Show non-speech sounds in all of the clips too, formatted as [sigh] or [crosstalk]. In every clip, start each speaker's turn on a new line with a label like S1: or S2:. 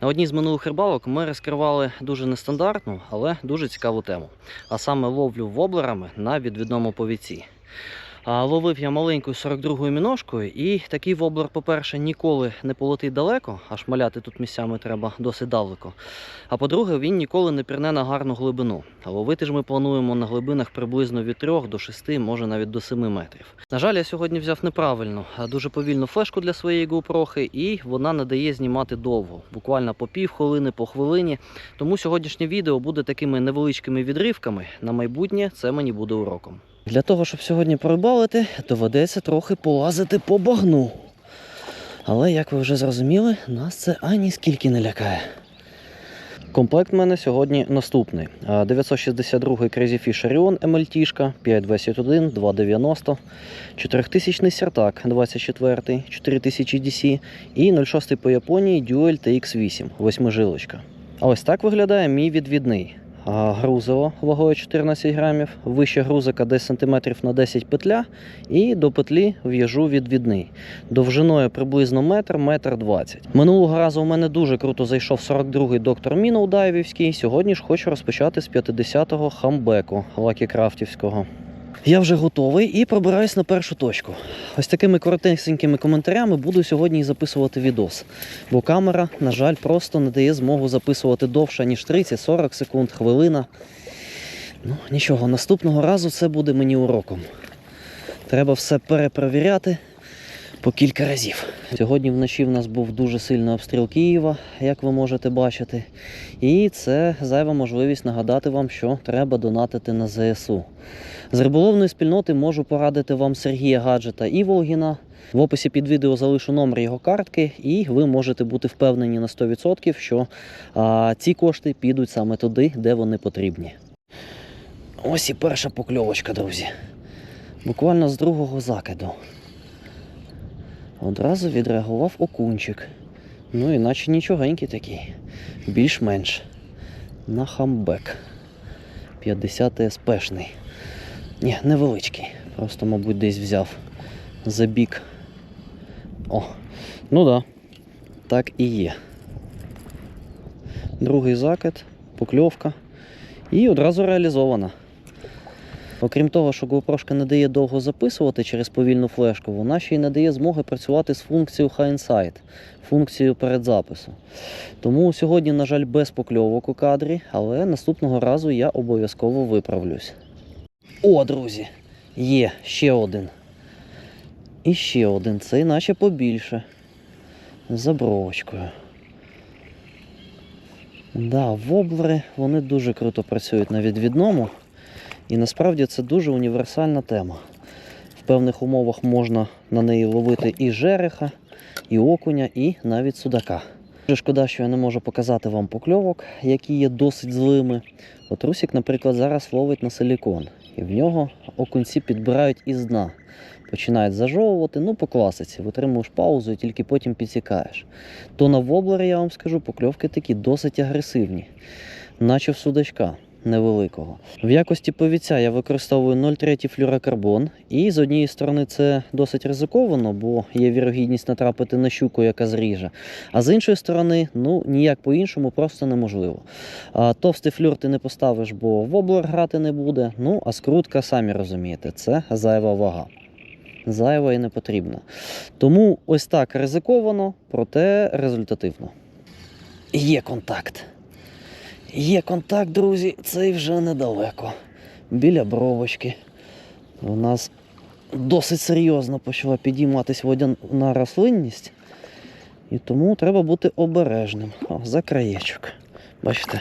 S1: На одній з минулих рибалок ми розкривали дуже нестандартну, але дуже цікаву тему. А саме ловлю воблерами на відвідному повіці. Ловив я маленькою 42-ю міношкою, і такий воблер, по-перше, ніколи не полетить далеко, а шмаляти тут місцями треба досить далеко. А по-друге, він ніколи не пірне на гарну глибину. А ловити ж ми плануємо на глибинах приблизно від 3 до 6, може навіть до 7 метрів. На жаль, я сьогодні взяв неправильно, дуже повільну флешку для своєї GoPro, і вона не дає знімати довго, буквально по пів хвилини, по хвилині. Тому сьогоднішнє відео буде такими невеличкими відривками. На майбутнє це мені буде уроком. Для того, щоб сьогодні порибалити, доведеться трохи полазити по багну. Але, як ви вже зрозуміли, нас це ані скільки не лякає. Комплект в мене сьогодні наступний: 962 Crazy Fish Orion MLT, 521, 290, 4000 Сертак 24, 4000 DC і 06 по Японії Dual TX8, восьмижилочка. А ось так виглядає мій відвідний. А, Грузово вагою 14 грамів, вище грузика десь сантиметрів на 10 петля, і до петлі в'яжу відвідний. Довжиною приблизно метр, метр двадцять. Минулого разу у мене дуже круто зайшов 42-й доктор Міноу Дайвівський. Сьогодні ж хочу розпочати з 50-го хамбеку лакікрафтівського. Я вже готовий і пробираюсь на першу точку. Ось такими коротенькими коментарями буду сьогодні записувати відос. Бо камера, на жаль, просто не дає змогу записувати довше, ніж 30-40 секунд, хвилина. Ну, нічого, наступного разу це буде мені уроком. Треба все перепровіряти по кілька разів. Сьогодні вночі в нас був дуже сильний обстріл Києва, як ви можете бачити. І це зайва можливість нагадати вам, що треба донатити на ЗСУ. З риболовної спільноти можу порадити вам Сергія Гаджета і Волгіна. В описі під відео залишу номер його картки, і ви можете бути впевнені на 100%, що а, ці кошти підуть саме туди, де вони потрібні. Ось і перша покльовочка, друзі. Буквально з другого закиду. Одразу відреагував окунчик. Ну, іначе нічогенький такий. Більш-менш. На хамбек. 50 СПшний. Ні, невеличкий. Просто, мабуть, десь взяв за бік. О, ну да. Так і є. Другий закид, покльовка. І одразу реалізована. Окрім того, що GoPro не дає довго записувати через повільну флешку, вона ще й не дає змоги працювати з функцією Hindsight, функцією передзапису. Тому сьогодні, на жаль, без покльовок у кадрі, але наступного разу я обов'язково виправлюсь. О, друзі! Є ще один. І ще один. Цей наче побільше. З забровочкою. Да, воблери вони дуже круто працюють на відвідному. І насправді це дуже універсальна тема. В певних умовах можна на неї ловити і жереха, і окуня, і навіть судака. Дуже шкода, що я не можу показати вам покльовок, які є досить злими. От Русік, наприклад, зараз ловить на силікон, і в нього окунці підбирають із дна. Починають зажовувати, ну по класиці, витримуєш паузу і тільки потім підсікаєш. То на воблері, я вам скажу, покльовки такі досить агресивні, наче в судачка невеликого. В якості повіця я використовую 0,3 флюрокарбон, і з однієї сторони це досить ризиковано, бо є вірогідність натрапити на щуку, яка зріже. А з іншої сторони, ну ніяк по-іншому просто неможливо. А, товстий флюр ти не поставиш, бо воблер грати не буде. Ну а скрутка, самі розумієте, це зайва вага. Зайва і не потрібна. Тому ось так ризиковано, проте результативно. Є контакт. Є контакт, друзі, це вже недалеко. Біля бровочки. У нас досить серйозно почала підійматись водяна рослинність. І тому треба бути обережним. О, за краєчок. Бачите,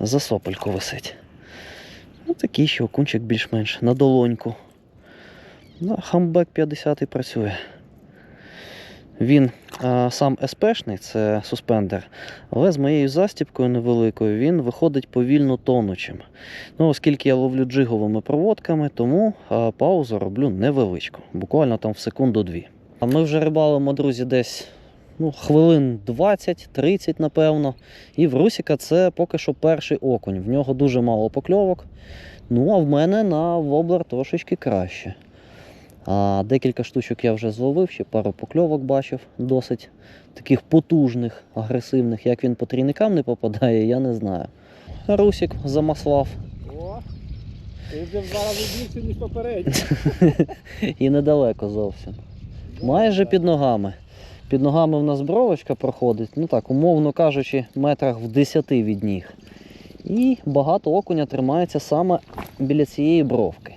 S1: за сопельку висить. Ну, такий ще окунчик більш-менш на долоньку. Ну, хамбек 50 працює. Він а, сам СПшний, це суспендер, але з моєю застіпкою невеликою він виходить повільно тонучим. Ну, Оскільки я ловлю джиговими проводками, тому а, паузу роблю невеличку, буквально там в секунду-дві. А ми вже рибалимо, друзі, десь ну, хвилин 20-30, напевно. І в Русіка це поки що перший окунь. В нього дуже мало покльовок. Ну, а в мене на воблер трошечки краще. А декілька штучок я вже зловив, ще пару покльовок бачив, досить таких потужних, агресивних. Як він по трійникам не попадає, я не знаю. Русик замаслав
S2: О, ти вже рази більше, ніж попередньо. [laughs]
S1: і недалеко зовсім. Майже під ногами. Під ногами в нас бровочка проходить, ну так, умовно кажучи, метрах в 10 від ніг. І багато окуня тримається саме біля цієї бровки.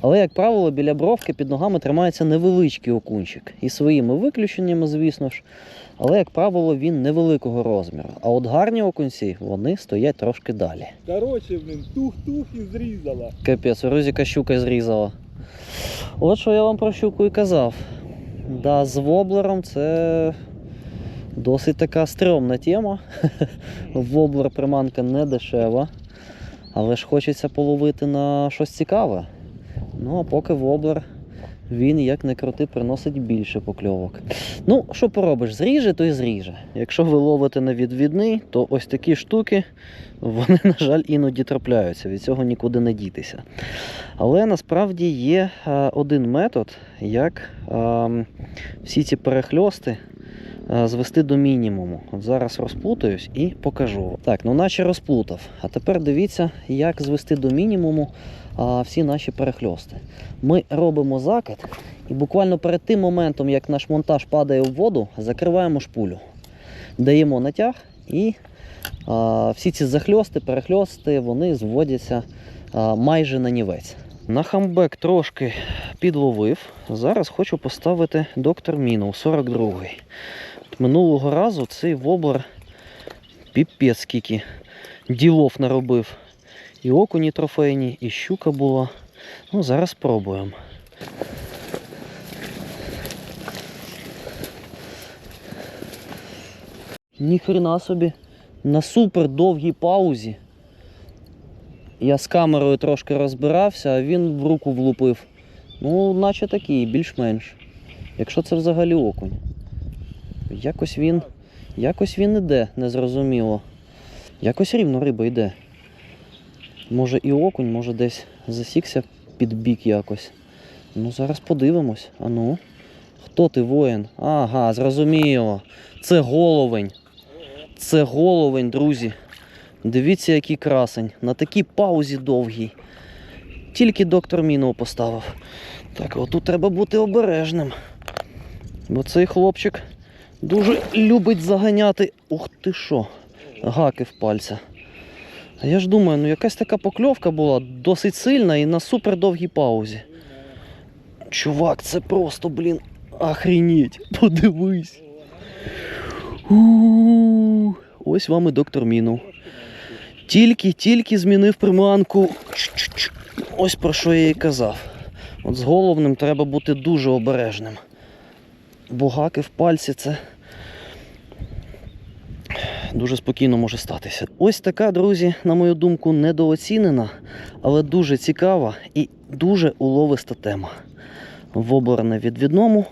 S1: Але, як правило, біля бровки під ногами тримається невеличкий окунчик. І своїми виключеннями, звісно ж. Але, як правило, він невеликого розміру. А от гарні окунці, вони стоять трошки далі.
S2: Коротше, блін, тух-тух і зрізала.
S1: Капець, Рузіка щука зрізала. От що я вам про щуку і казав. Да, з воблером це досить така стрьомна тема. [laughs] Воблер приманка не дешева. Але ж хочеться половити на щось цікаве. Ну, а поки воблер, він як не крути, приносить більше покльовок. Ну, що поробиш, зріже, то й зріже. Якщо ви ловите на відвідний, то ось такі штуки, вони, [laughs] на жаль, іноді трапляються. Від цього нікуди не дітися. Але насправді є е, один метод, як е, всі ці перехльости е, звести до мінімуму. От зараз розплутаюсь і покажу. Так, ну наче розплутав. А тепер дивіться, як звести до мінімуму всі наші перехльости. Ми робимо закид і буквально перед тим моментом, як наш монтаж падає в воду, закриваємо шпулю. Даємо натяг і а, всі ці захльости, перехльости, вони зводяться а, майже на нівець. На хамбек трошки підловив. Зараз хочу поставити доктор Мінов 42-й. Минулого разу цей воблер піпець скільки ділов наробив. І окуні трофейні, і щука була. Ну, зараз спробуємо. Ніхрена собі. На супер довгій паузі. Я з камерою трошки розбирався, а він в руку влупив. Ну, наче такий, більш-менш. Якщо це взагалі окунь. Якось він. Якось він іде, незрозуміло. Якось рівно риба йде. Може і окунь, може десь засікся під бік якось. Ну, зараз подивимось. А ну. Хто ти воїн? Ага, зрозуміло. Це головень. Це головень, друзі. Дивіться, який красень. На такій паузі довгій. Тільки доктор Мінов поставив. Так, отут треба бути обережним. Бо цей хлопчик дуже любить заганяти. Ух ти що, гаки в пальця. Я ж думаю, ну якась така покльовка була досить сильна і на супер довгій паузі. Чувак, це просто, блін, охренеть. [laughs] Подивись. У, Ось вам і доктор Мінов. Тільки, тільки змінив приманку. Чш-чш-чш. Ось про що я і казав. От з головним треба бути дуже обережним. Бо гаки в пальці це дуже спокійно може статися. Ось така, друзі, на мою думку, недооцінена, але дуже цікава і дуже уловиста тема. Воблер на відвідному.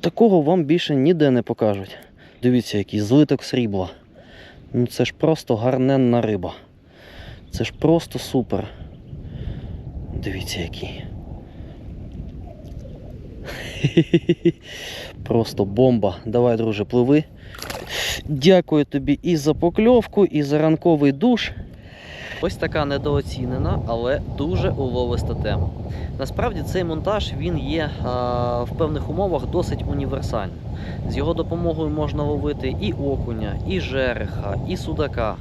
S1: Такого вам більше ніде не покажуть. Дивіться, який злиток срібла. Ну це ж просто гарненна риба. Це ж просто супер. Дивіться який. [laughs] Просто бомба. Давай, друже, пливи. Дякую тобі і за покльовку, і за ранковий душ. Ось така недооцінена, але дуже уловиста тема. Насправді цей монтаж він є а, в певних умовах досить універсальним. З його допомогою можна ловити і окуня, і жереха, і судака.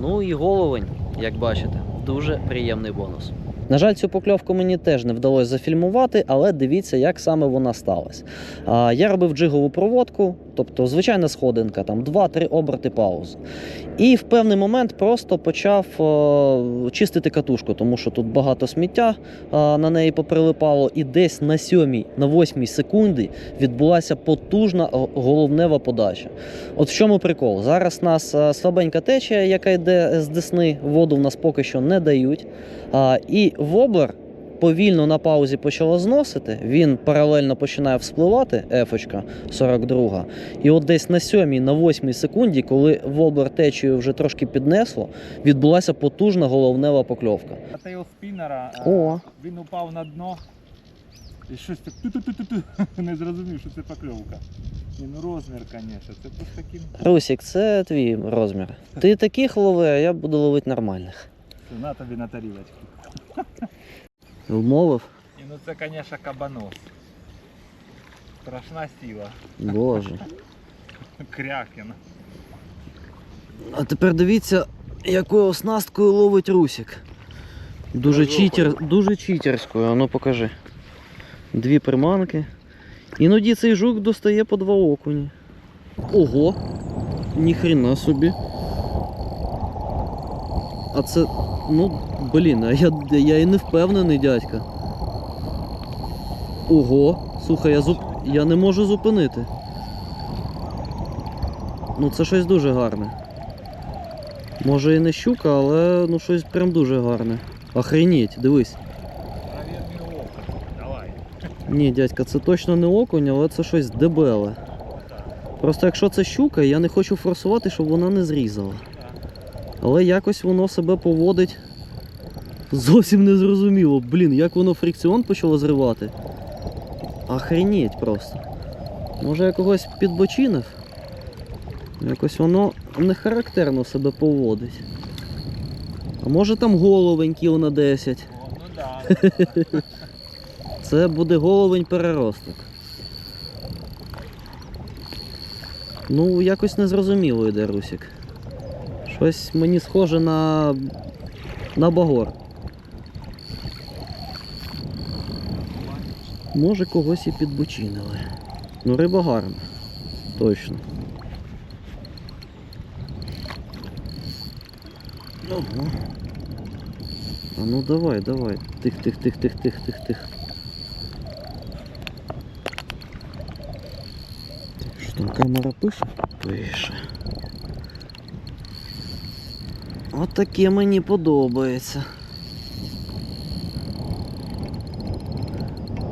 S1: Ну і головень, як бачите, дуже приємний бонус. На жаль, цю покльовку мені теж не вдалося зафільмувати, але дивіться, як саме вона сталася. Я робив джигову проводку, тобто звичайна сходинка, там 2-3 оберти пауз. І в певний момент просто почав чистити катушку, тому що тут багато сміття на неї поприлипало, і десь на сьомій, на восьмій секунді відбулася потужна головнева подача. От в чому прикол? Зараз у нас слабенька течія, яка йде з десни, воду в нас поки що не дають. І воблер повільно на паузі почало зносити. Він паралельно починає вспливати, ефочка 42. І от десь на сьомій, на восьмій секунді, коли воблер течію вже трошки піднесло, відбулася потужна головнева покльовка.
S2: Тейл спіннера, е,
S1: О.
S2: він упав на дно
S3: І щось так ту-ту-ту-ту. [laughs] Не зрозумів, що це покльовка. Ні, ну розмір, звісно, це просто таким.
S1: Русік, це твій розмір. Ти таких лови, а я буду ловити нормальних.
S3: Це на тобі на тарілочку. [laughs]
S1: Вмовив?
S3: І ну це, звісно, кабанос. Страшна сила.
S1: Боже. [laughs]
S3: Крякін.
S1: А тепер дивіться, якою оснасткою ловить Русік. Дуже, читер, дуже читерською, а ну покажи. Дві приманки. Іноді цей жук достає по два окуні. Ого! Ніхрена собі. А це. Ну, блін, а я, я і не впевнений, дядька. Ого! Слухай, я, зуп... я не можу зупинити. Ну це щось дуже гарне. Може і не щука, але ну щось прям дуже гарне. Охренеть, дивись. Ні, дядька, це точно не окунь, але це щось дебеле. Просто якщо це щука, я не хочу форсувати, щоб вона не зрізала. Але якось воно себе поводить зовсім незрозуміло. Блін, як воно фрикціон почало зривати. Охренеть просто. Може я когось підбочинив? Якось воно не характерно себе поводить. А може там головень кіл на 10.
S3: О, ну да. [laughs]
S1: Це буде головень переросток. Ну, якось незрозуміло йде Русік. Щось мені схоже на. на багор. Може когось і підбочинили. Ну, риба гарна. Точно. Ого. А ну давай, давай. Тих, тих, тих, тих, тих, тих, тих. Що там камера пише? Пише. От таке мені подобається.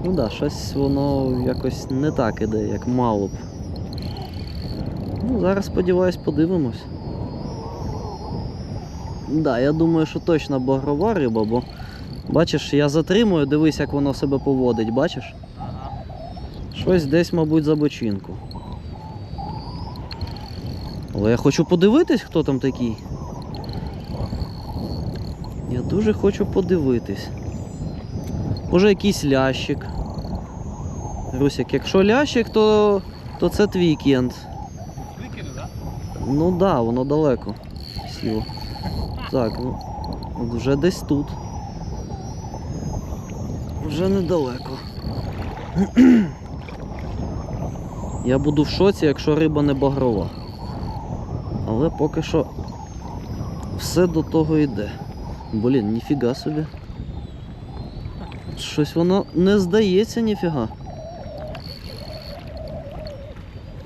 S1: Ну да, щось воно якось не так іде, як мало б. Ну, зараз сподіваюсь, подивимось. Да, я думаю, що точно багрова риба, бо бачиш, я затримую, дивись, як воно себе поводить, бачиш?
S3: Ага.
S1: Щось десь, мабуть, за бочинку. Але я хочу подивитись, хто там такий. Дуже хочу подивитись. Може якийсь лящик. Русик, якщо лящик, то, то це.
S3: Викину, да?
S1: Ну да, воно далеко сіло. Так, ну вже десь тут. Вже недалеко. [clears throat] Я буду в шоці, якщо риба не багрова. Але поки що все до того йде. Блін, ніфіга собі. Щось воно не здається ніфіга.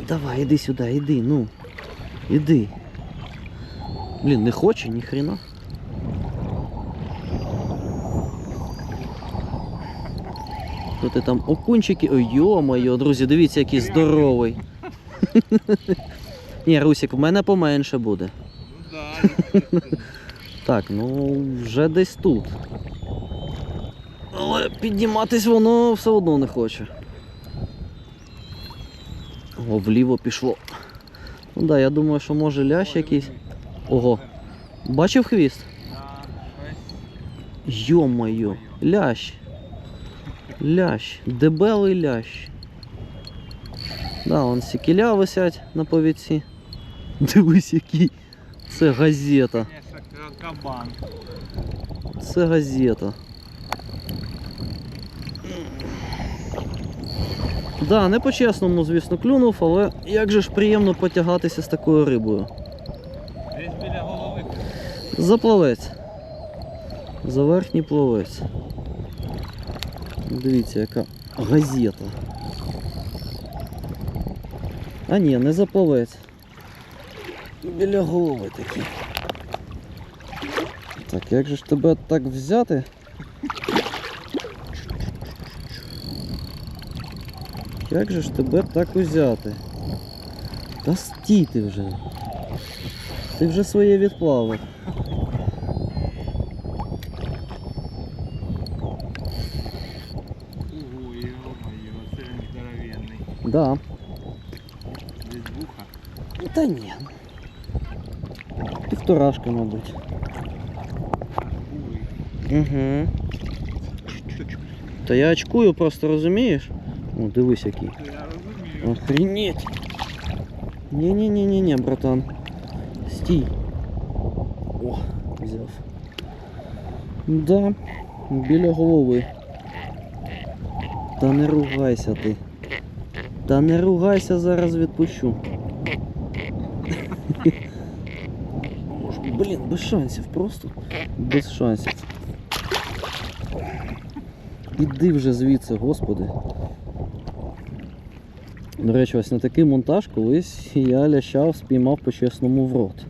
S1: Давай, іди сюди, іди, ну. Іди. Блін, не хоче, ні хрена. Що ти там окунчики? Ой, йо-моє, друзі, дивіться, який здоровий. [laughs] Ні, Русік, в мене поменше буде.
S3: Ну да.
S1: Так, ну вже десь тут. Але підніматись воно все одно не хоче. О, вліво пішло. Ну да, я думаю, що може лящ якийсь. Ого. Бачив хвіст? Йо-моє, лящ. Лящ, дебелий лящ. Да, вон сікіля висять на повідці. Дивись, який. Це газета.
S3: Кабан.
S1: Це газета. Да, не по-чесному, звісно, клюнув, але як же ж приємно потягатися з такою рибою.
S3: Десь біля голови.
S1: За плавець. За верхній плавець. Дивіться, яка газета. А ні, не за плавець. Біля голови такі. Так, як же ж тебе так взяти? Як же ж тебе так узяти? Та стій ти вже. Ти вже своє відплавив.
S3: Ого, і
S1: Да.
S3: Десь вуха.
S1: Та ні. Півторашка, мабуть. Угу. Та я очкую просто, розумієш? О, дивись який.
S3: Я розумію.
S1: Охренеть. Не-не-не-не-не, братан. Стій. О, взяв. Да, біля голови. Та не ругайся ти. Та не ругайся, зараз відпущу. [laughs] Блін, без шансів, просто без шансів. Іди вже звідси, господи. До речі, ось на такий монтаж колись я лящав, спіймав по-чесному в рот.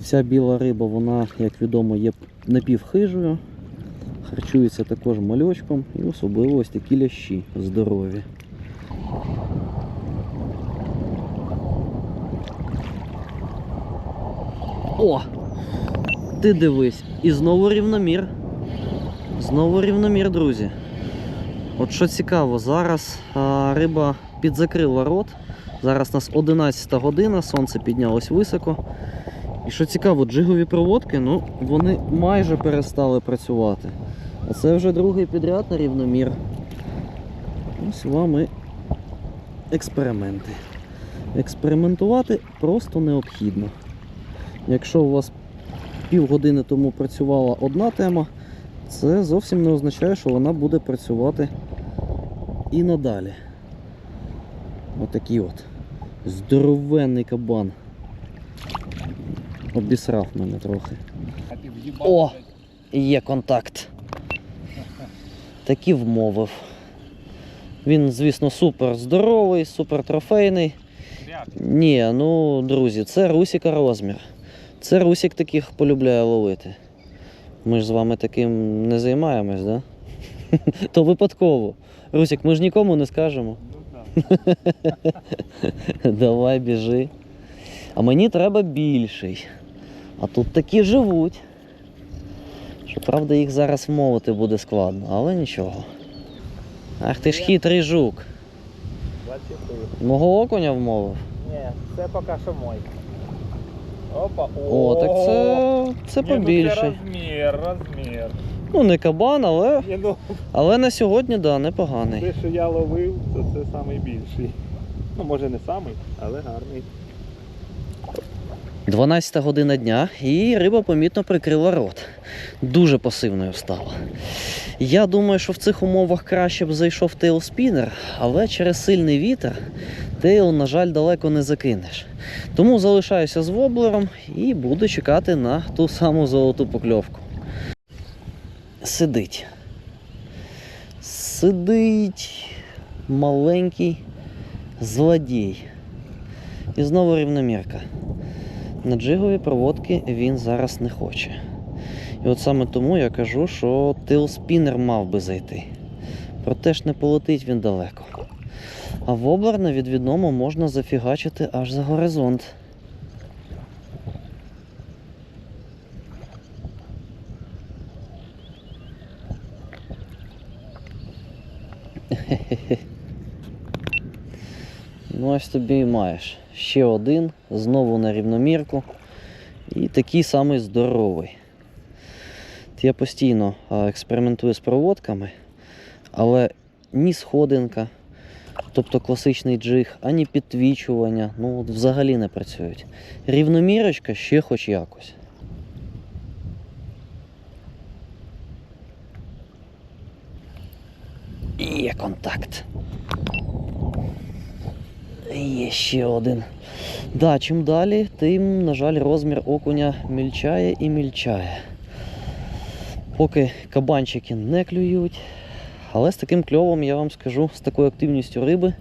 S1: Вся біла риба, вона, як відомо, є напівхижою, харчується також мальочком і особливо ось такі лящі здорові. О! Ти дивись, і знову рівномір. Знову рівномір, друзі. От що цікаво, зараз риба підзакрила рот. Зараз у нас 11 година, сонце піднялось високо. І що цікаво, джигові проводки, ну, вони майже перестали працювати. А це вже другий підряд на рівномір. Ось вам експерименти. Експериментувати просто необхідно. Якщо у вас півгодини тому працювала одна тема, це зовсім не означає, що вона буде працювати і надалі. Отакий от. Здоровенний кабан. Обісрав мене трохи. О! Є контакт. Такі вмовив. Він, звісно, супер здоровий, супер трофейний. Ні, ну, друзі, це Русіка розмір. Це Русік таких полюбляє ловити. Ми ж з вами таким не займаємось, да? [laughs] То випадково. Русік, ми ж нікому не скажемо.
S3: Ну. [laughs]
S1: Давай біжи. А мені треба більший. А тут такі живуть. Щоправда, їх зараз вмовити буде складно, але нічого. Ах ти ж хитрий жук. Мого окуня вмовив.
S2: Ні, це поки що мой. Опа.
S1: О, так це, це
S3: Ні, ну
S1: побільше.
S3: розмір, розмір.
S1: Ну, не кабан, але,
S2: Ні, ну,
S1: але на сьогодні, да, непоганий.
S2: те, що я ловив, то це найбільший. Ну, може не самий, але гарний.
S1: 12 година дня і риба помітно прикрила рот. Дуже пасивною стала. Я думаю, що в цих умовах краще б зайшов тейлспінер, але через сильний вітер тейл, на жаль, далеко не закинеш. Тому залишаюся з воблером і буду чекати на ту саму золоту покльовку. Сидить. Сидить маленький злодій. І знову рівномірка. На джигові проводки він зараз не хоче. І от саме тому я кажу, що тейлспінер мав би зайти. Проте ж не полетить він далеко. А воблер на відвідному можна зафігачити аж за горизонт. [laughs] Ну ось тобі і маєш. Ще один, знову на рівномірку. І такий самий здоровий. Я постійно експериментую з проводками, але ні сходинка, тобто класичний джиг, ані підтвічування, ну от взагалі не працюють. Рівномірочка ще хоч якось. Є контакт. Є ще один. Да, чим далі, тим, на жаль, розмір окуня мільчає і мільчає. Поки кабанчики не клюють. Але з таким кльовом, я вам скажу, з такою активністю риби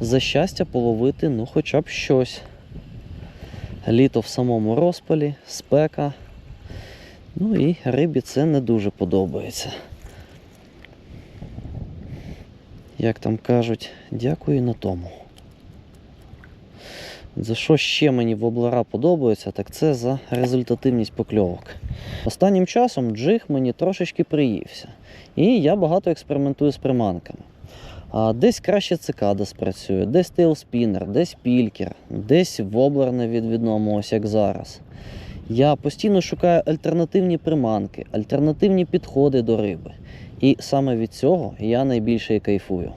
S1: за щастя половити ну хоча б щось. Літо в самому розпалі, спека. Ну і рибі це не дуже подобається. Як там кажуть, дякую на тому. За що ще мені воблера подобається, так це за результативність покльовок. Останнім часом джиг мені трошечки приївся. І я багато експериментую з приманками. А десь краще цикада спрацює, десь тейлспінер, десь пількер, десь воблер на відвідному, ось як зараз. Я постійно шукаю альтернативні приманки, альтернативні підходи до риби. І саме від цього я найбільше і кайфую.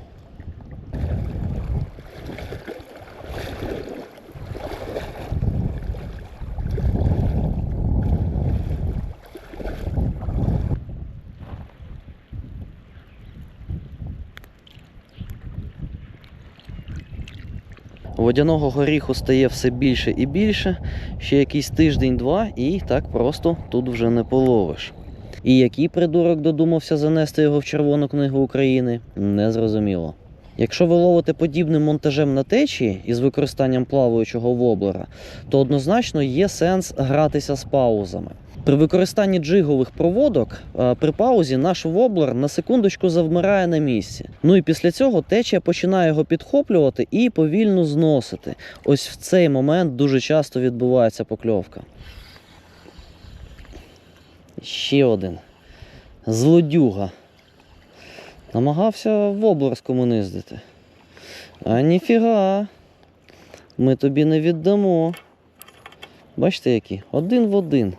S1: Водяного горіху стає все більше і більше. Ще якийсь тиждень-два, і так просто тут вже не половиш. І який придурок додумався занести його в Червону книгу України, не зрозуміло. Якщо ви ловите подібним монтажем на течії із використанням плаваючого воблера, то однозначно є сенс гратися з паузами. При використанні джигових проводок е, при паузі наш воблер на секундочку завмирає на місці. Ну і після цього течія починає його підхоплювати і повільно зносити. Ось в цей момент дуже часто відбувається покльовка. Ще один. Злодюга. Намагався воблер скомуниздити. А ніфіга. Ми тобі не віддамо. Бачите, які? Один в один.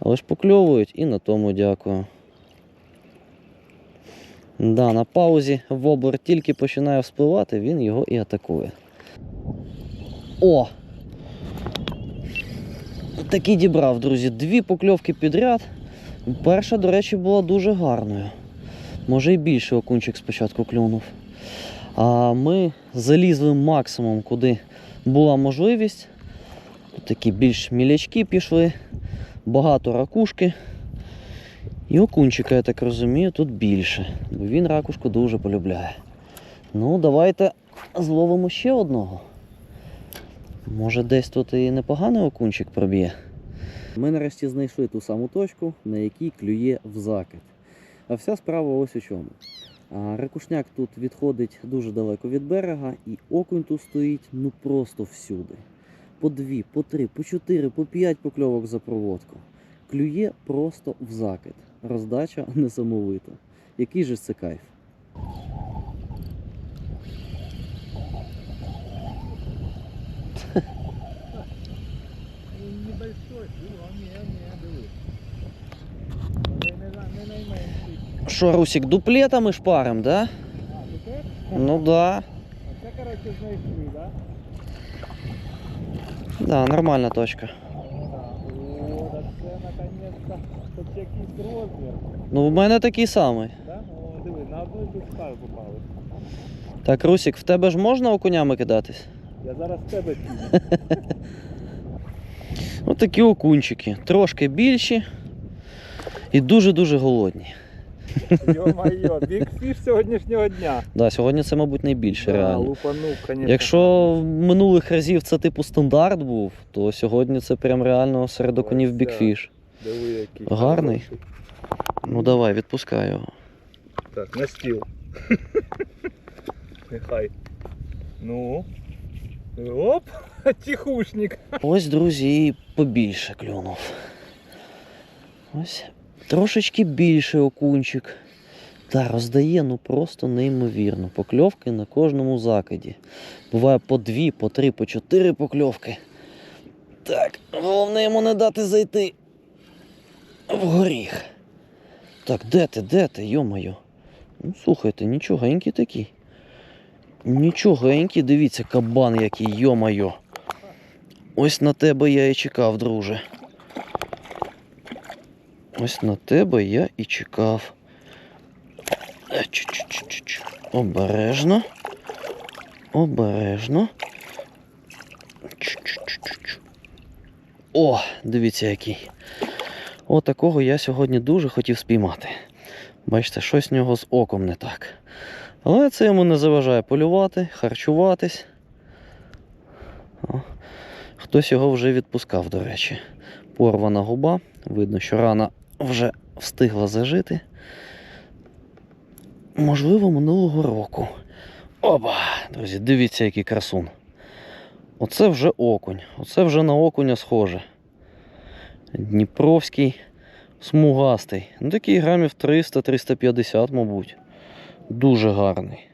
S1: Але ж покльовують і на тому дякую. Да, на паузі воблер тільки починає вспливати, він його і атакує. О! Таки дібрав, друзі, дві покльовки підряд. Перша, до речі, була дуже гарною. Може і більше окунчик спочатку клюнув. А ми залізли максимум, куди була можливість. Тут такі більш мілячки пішли, багато ракушки. І окунчика, я так розумію, тут більше, бо він ракушку дуже полюбляє. Ну, давайте зловимо ще одного. Може, десь тут і непоганий окунчик проб'є. Ми нарешті знайшли ту саму точку, на якій клює в закид. А вся справа ось у чому. Ракушняк тут відходить дуже далеко від берега, і окунь тут стоїть ну просто всюди. По дві, по три, по чотири, по п'ять покльовок за проводку. Клює просто в закид. Роздача [laughs] несамовита. Який же це кайф? Що, Русік, дуплетами шпарим, да?
S3: А.
S1: Ну да.
S3: А це, коротше, знайшли, да?
S1: Да, нормальна точка.
S3: Ну.
S1: Ну, в мене такий самий.
S3: Да? Диви, на одну і попали.
S1: Так, Русік, в тебе ж можна окунями кидатись?
S3: Я зараз в тебе кину. [laughs]
S1: Ось такі окунчики. Трошки більші і дуже-дуже голодні.
S3: Йо-майо, бікфіш сьогоднішнього дня.
S1: Да, сьогодні це, мабуть, найбільше
S3: Да,
S1: реально.
S3: Лупанув, конечно.
S1: Якщо в минулих разів це типу стандарт був, то сьогодні це прям реально серед окунів бікфіш.
S3: Диви, який.
S1: Гарний.
S3: хороший.
S1: Ну давай, відпускай його.
S3: Так, на стіл. [laughs] Нехай. Ну. Оп! [laughs] Тихушник.
S1: Ось, друзі, побільше клюнув. Ось трошечки більше окунчик. Та роздає ну просто неймовірно. Покльовки на кожному закиді. Буває по дві, по три, по чотири покльовки. Так, головне йому не дати зайти в горіх. Так, де ти, де ти, йо-моє? Ну, слухайте, нічогенькі такі. Нічогенькі, дивіться, кабан який, йо-моє. Ось на тебе я і чекав, друже. Ось на тебе я і чекав. Е. Обережно. Обережно. О, дивіться який. О, такого я сьогодні дуже хотів спіймати. Бачите, щось в нього з оком не так. Але це йому не заважає полювати, харчуватись. Хтось його вже відпускав, до речі. Порвана губа. Видно, що рана вже встигла зажити. Можливо, минулого року. Опа! Друзі, дивіться, який красун. Оце вже окунь. Оце вже на окуня схоже. Дніпровський смугастий. Ну такий грамів 300-350, мабуть. Дуже гарний.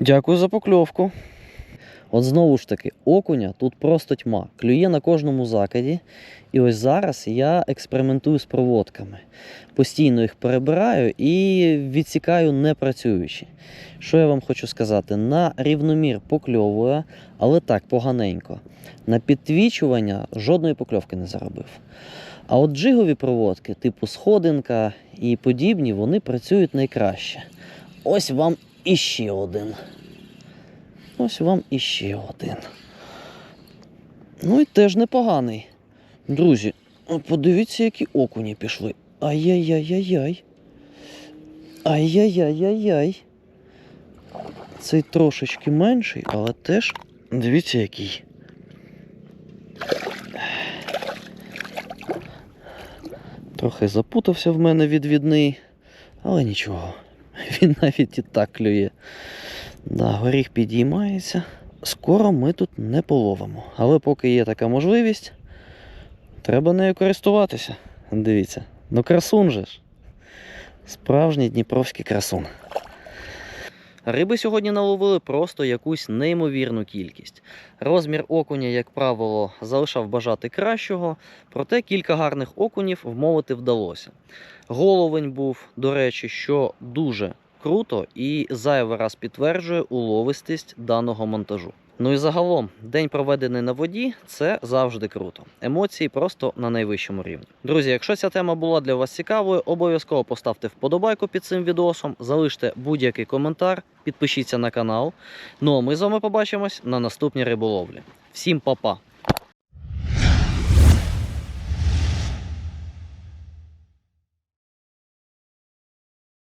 S1: Дякую за покльовку. От знову ж таки, окуня тут просто тьма. Клює на кожному закиді. І ось зараз я експериментую з проводками. Постійно їх перебираю і відсікаю не працюючи. Що я вам хочу сказати? На рівномір покльовує, але так поганенько. На підтвічування жодної покльовки не заробив. А от джигові проводки, типу сходинка і подібні, вони працюють найкраще. Ось вам іще один. Ось вам іще один. Ну і теж непоганий. Друзі, подивіться, які окуні пішли. Ай-яй-яй-яй-яй. Ай-яй-яй-яй-яй. Цей трошечки менший, але теж дивіться який. Трохи запутався в мене відвідний, але нічого. [laughs] Він навіть і так клює. Да, горіх підіймається. Скоро ми тут не половимо. Але поки є така можливість, треба нею користуватися. Дивіться. Ну красун же ж. Справжній дніпровський красун. Риби сьогодні наловили просто якусь неймовірну кількість. Розмір окуня, як правило, залишав бажати кращого, проте кілька гарних окунів вмовити вдалося. Головень був, до речі, що дуже круто і зайвий раз підтверджує уловистість даного монтажу. Ну і загалом, день проведений на воді це завжди круто. Емоції просто на найвищому рівні. Друзі, якщо ця тема була для вас цікавою, обов'язково поставте вподобайку під цим відосом, залиште будь-який коментар, підпишіться на канал. Ну а ми з вами побачимось на наступній риболовлі. Всім па-па!